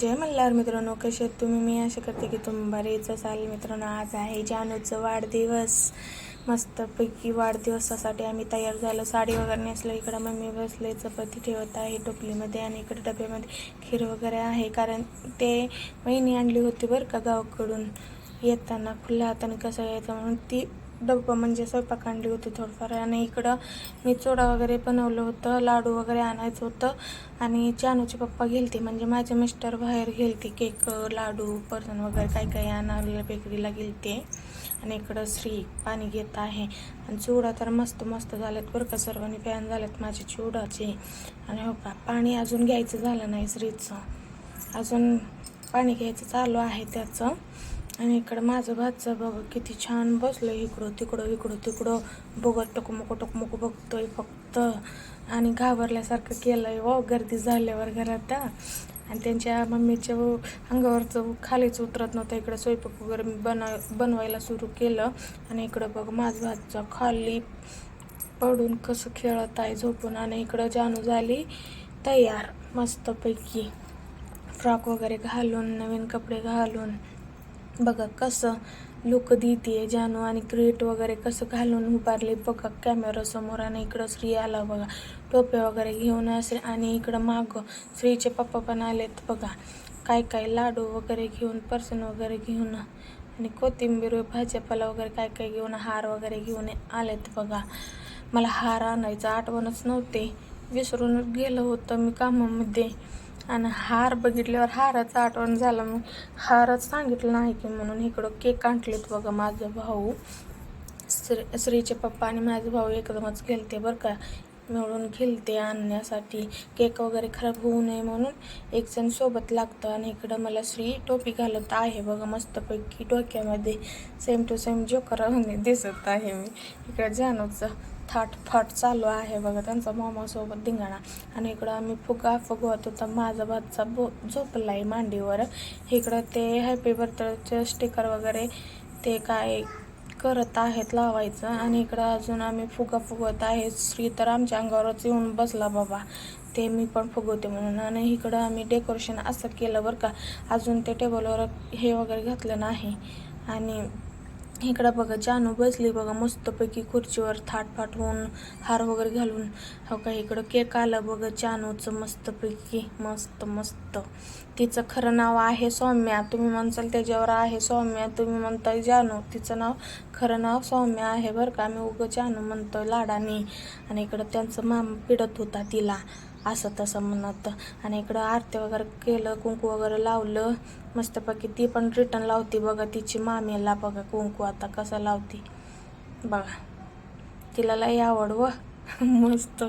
जय मल्हार मित्रांनो कसे आहेत तुम्ही? मी असे करते की तुम्ही बरेच असाल. मित्रांनो आज आहे जानूचं वाढदिवस. मस्तपैकी वाढदिवसासाठी आम्ही तयार झालो. साडी वगैरे नेसलं इकडं मम्मी बसले चपाती ठेवत आहे टोपलीमध्ये आणि इकडे डब्यामध्ये खीर वगैरे आहे. कारण ते वहिनी आणली होती बरं का गावाकडून. येताना खुल्या हाताने कसं यायचं म्हणून ती डब्बं म्हणजे स्वयंपाक आणली होती थोडंफार. आणि इकडं मी चोडा वगैरे बनवलं होतं लाडू वगैरे आणायचं होतं. आणि जानूचे पप्पा गेलते म्हणजे माझे मिस्टर बाहेर गेलते केक लाडू पर्सन वगैरे काय काय आणायला बेकरीला गेलते. आणि इकडं श्री पाणी घेत आहे. आणि चिवडा तर मस्त मस्त झालेत बरं का सर्वांनी फॅन झालेत माझे चिवडाचे. आणि हो का पाणी अजून घ्यायचं झालं नाही श्रीचं. अजून पाणी घ्यायचं चालू आहे त्याचं. आणि इकडं माझं भातचं बघ किती छान बसलं इकडं तिकडं इकडं तिकडं. बघत टकमक टकमक बघतोय फक्त. आणि घाबरल्यासारखं केलंय व गर्दी झाल्यावर घरात. आणि त्यांच्या मम्मीच्या अंगावरचं खालीच उतरत नव्हतं. इकडं स्वयंपाक वगैरे मी बनव बनवायला सुरू केलं. आणि इकडं बघ माझं भातचं खाली पडून कसं खेळत आहे झोपून. आणि इकडं जानू झाली तयार मस्तपैकी. फ्रॉक वगैरे घालून नवीन कपडे घालून. बघा कसं लुक देते जानू आणि क्रिएट वगैरे कसं घालून उभारले बघा कॅमेरा समोर आणि इकडं श्री आला बघा. टोप्या वगैरे घेऊन असे आणि इकडं मागं श्रीचे पप्पा पण आलेत बघा. काय काय लाडू वगैरे घेऊन पर्सन वगैरे घेऊन आणि कोथिंबीर भाजीपाला वगैरे काय काय घेऊन हार वगैरे घेऊन आलेत बघा. मला हार आणायचं आठवणच नव्हते. विसरून गेलं होतं मी कामामध्ये. आणि हार बघितल्यावर हाराचं आठवण झालं मग. हारच सांगितलं नाही की म्हणून इकडं केक आणलेत बघा माझं भाऊ. श्री श्रीचे पप्पा आणि माझे भाऊ एकदमच गेलते बरं का. मिळून खेळते आणण्यासाठी. केक वगैरे खराब होऊ नये म्हणून एक जण सोबत लागतं आणि इकडं मला श्री टोपी घालत आहे बघा मस्तपैकी डोक्यामध्ये. सेम टू सेम जोकर दिसत आहे मी. इकडं जानूचं. थाटफाट चालू आहे बघा त्यांचा मामासोबत धिंगाणा. आणि इकडं आम्ही फुगा फुगवत होता माझा बादचा बो झोपला आहे मांडीवर. इकडं ते हॅपी बर्थडेचे स्टिकर वगैरे ते काय करत आहेत लावायचं. आणि इकडं अजून आम्ही फुगा फुगवत आहे. श्री तर आमच्या अंगावरच येऊन बसला बाबा. ते मी पण फुगवते म्हणून. आणि इकडं आम्ही डेकोरेशन असं केलं बरं का. अजून ते टेबलवर हे वगैरे घातलं नाही. आणि इकडं बघा जानू बसली बघा मस्तपैकी खुर्चीवर थाटफाट होऊन हार वगैरे घालून. हो का इकडं केक आलं बघा जानूचं मस्तपैकी मस्त मस्त. तिचं खरं नाव आहे सौम्या. तुम्ही म्हणसाल त्याच्यावर आहे सौम्या तुम्ही म्हणताय जानू. तिचं नाव खरं नाव सौम्या आहे बरं का. मी उगं जानू म्हणतोय लाडानी. आणि इकडं त्यांचं माम पिडत होता तिला. असं तसं म्हणत. आणि इकडं आरती वगैरे केलं कुंकू वगैरे लावलं. मस्तपैकी ती पण रिटर्न लावती बघा तिची मामीला बघा कुंकू आता कसं लावती. बघा. तिला लई आवड व. मस्त.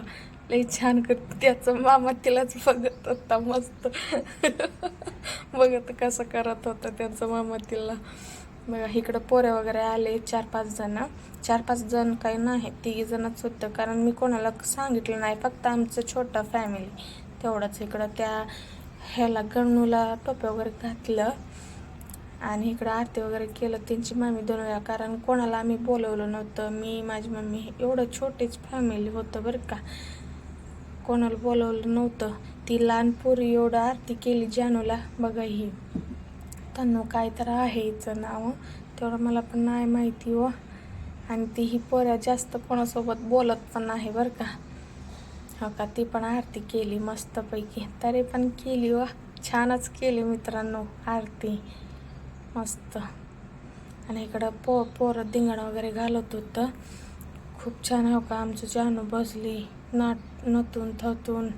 लई छान करते. त्याचं मामा तिलाच बघत होता. मस्त. बघत कसं करत होता त्यांचं मामा तिला. बघा इकडं पोरे वगैरे आले चार पाच जण. चार पाच जण काही नाही तिघी जणच होतं. कारण मी कोणाला सांगितलं नाही फक्त आमचं छोटं फॅमिली तेवढंच इकडं त्या ह्याला गणूला टोप्या वगैरे घातलं. आणि इकडं आरती वगैरे केलं त्यांची मामी दोन वेळा. कारण कोणाला आम्ही बोलवलं नव्हतं. मी माझी मम्मी एवढं छोटीच फॅमिली होतं बरं का. कोणाला बोलवलं नव्हतं. ती लहान पोरी एवढं आरती केली जानूला. बघा ही. त्यांना काय तर आहे हिचं नाव तेवढं मला पण नाही माहिती व आणि ती ही पोऱ्या जास्त कोणासोबत बोलत पण नाही बरं का. हो का ती पण आरती केली मस्तपैकी. तरी पण केली व छानच केली मित्रांनो आरती. मस्त. आणि इकडं पो पोरं धिंगाणं वगैरे घालत होतं. खूप छान हो का आमचं जानू बसली नाट नतून थतून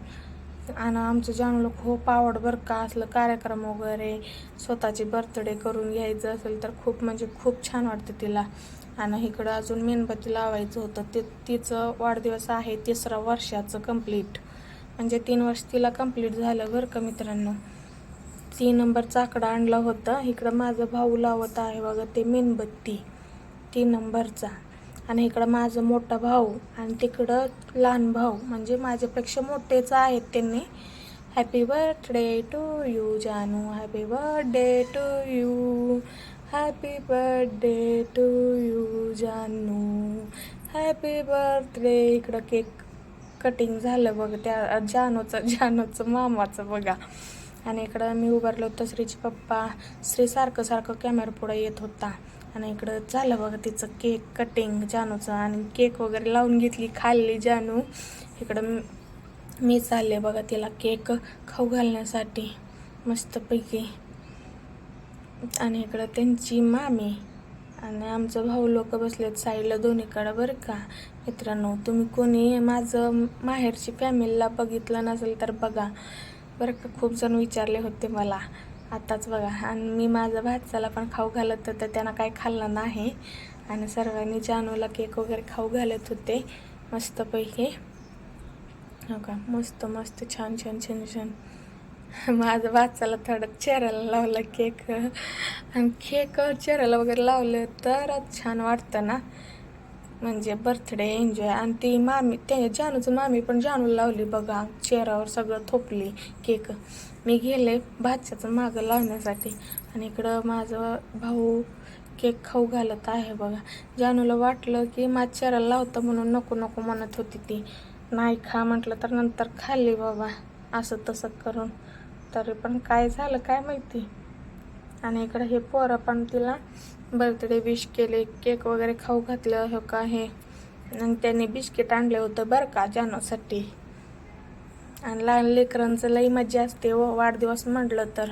आणि आमचं जानूला खूप आवड बरं का. असलं कार्यक्रम वगैरे स्वतःची बर्थडे करून घ्यायचं असेल तर खूप म्हणजे खूप छान वाटतं तिला. आणि इकडं अजून मेणबत्ती लावायचं होतं. ते तिचं वाढदिवस आहे तिसरा वर्षाचं कंप्लीट म्हणजे तीन वर्ष तिला कंप्लीट झालं बरं का मित्रांनो. तीन नंबरचा आकडा आणला होता. इकडं माझा भाऊ लावत आहे बघा ते मेणबत्ती. तीन नंबरचा आणि इकडं माझं मोठा भाऊ आणि तिकडं लहान भाऊ म्हणजे माझ्यापेक्षा मोठेच आहेत त्यांनी. हॅपी बर्थडे टू यू जानू. Happy birthday to you happy birthday to you जानू. हॅपी बर्थडे इकडं केक कटिंग झालं बघ त्या जानूचं जानूचं मामाचं बघा. आणि इकडं मी उभारलो होतं श्रीचे पप्पा. श्री सारखं सारखं कॅमेरा पुढे येत होता. आणि इकडं झालं बघा तिचं केक कटिंग जानूचं आणि केक वगैरे लावून घेतली खाल्ली जानू. इकडं मी- चालले बघा तिला केक खाऊ घालण्यासाठी मस्तपैकी. आणि इकडं त्यांची मामी आणि आमचं भाऊ लोक बसलेत साईडला दोन्हीकडं बरं का. मित्रांनो तुम्ही कोणी माझं माहेरची फॅमिलीला बघितलं नसेल तर बघा. बरं का खूप जण विचारले होते मला. आताच बघा. आणि मी माझं भाच्याला पण खाऊ घालत होतं त्यांना काय खाल्लं नाही. आणि सर्वांनी जानूला केक वगैरे खाऊ घालत होते मस्तपैकी. हो का? मस्त मस्त छान छान छान छान. माझं भाच्याला थोडं चेहऱ्याला लावलं केक. आणि केक चेहऱ्याला वगैरे लावलं तरच छान वाटतं ना. म्हणजे बर्थडे एन्जॉय आणि ती मामी त्या जानूचं मामी पण जानू लावली बघा. चेहऱ्यावर सगळं थोपली केक. मी गेले भाच्याचं मागं लावण्यासाठी. आणि इकडं माझं भाऊ केक खाऊ घालत आहे बघा. जानूला वाटलं की माझ्या चेहऱ्याला लावतं म्हणून नको नको म्हणत होती ती. नाही खा म्हटलं तर नंतर खाल्ली बाबा. असं तसं करून. तरी पण काय झालं काय माहिती? आणि इकडं हे पोरं पण तिला बर्थडे विश केले केक वगैरे खाऊ घातलं हो का हे. आणि त्यांनी बिस्किट आणलं होतं बरं का जानोसाठी आणि लहान लेकरांचं लई मजा असते व वाढदिवस म्हटलं तर.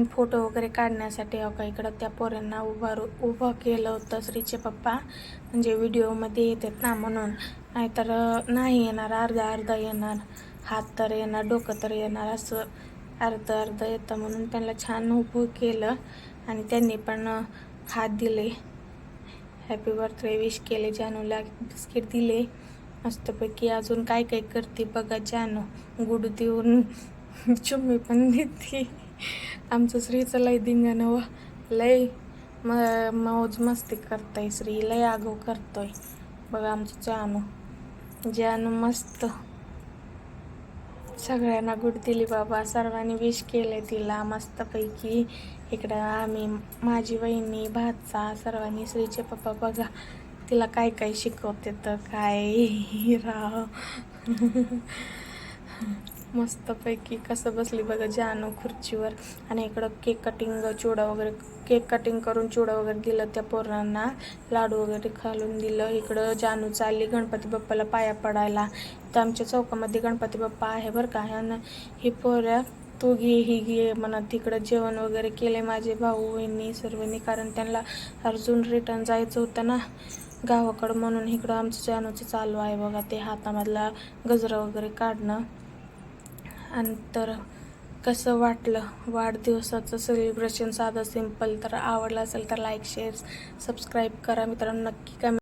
आणि फोटो वगैरे काढण्यासाठी अका इकडं त्या पोरांना उभारू उभं केलं होतं श्रीचे पप्पा. म्हणजे व्हिडिओमध्ये येतात ना म्हणून. नाहीतर नाही येणार अर्धा अर्धा येणार. हात तर येणार डोकं तर येणार असं. अर्ध अर्ध येतं म्हणून त्यांना छान उभं केलं आणि त्यांनी पण हात दिले. हॅपी बर्थडे विश केले जानूला बिस्किट दिले. मस्तपैकी अजून काय काय करते बघा जानू. गुड देऊन चुम्मी पण देते आमचं श्रीचं लय धिंगाणं व लय म मौज मस्ती करताय श्री लय आगो करतोय. बघा आमचं जानू. जानू मस्त. सगळ्यांना गुड दिली बाबा. सर्वांनी विश केले तिला मस्तपैकी. इकडं आम्ही माझी वहिनी भाचा सर्वांनी श्रीचे पप्पा बघा. तिला काय काय शिकवते तर काय? राव. मस्तपैकी कसं बसली बघा जानू खुर्चीवर. आणि इकडं केक कटिंग चिवडा वगैरे केक कटिंग करून चिवडा वगैरे दिलं त्या पोरांना. लाडू वगैरे खालून दिलं. इकडं जानू चालली गणपती बाप्पाला पाया पडायला. तर आमच्या चौकामध्ये गणपती बाप्पा आहे बरं का. आणि ही पोऱ्या तू घे ही घे म्हणत तिकडं जेवण वगैरे केले माझे भाऊ बहिणी सर्वांनी. कारण त्यांना अर्जून रिटर्न जायचं होतं ना गावाकडं म्हणून. इकडं आमचं जानूचं चालू आहे बघा ते हातामधला गजरा वगैरे काढणं. आणि तर कसं वाटलं? वाढदिवसाचं सेलिब्रेशन साधं सिंपल तर आवडलं असेल तर लाईक शेअर सबस्क्राईब करा. मित्रांनो नक्की कमेंट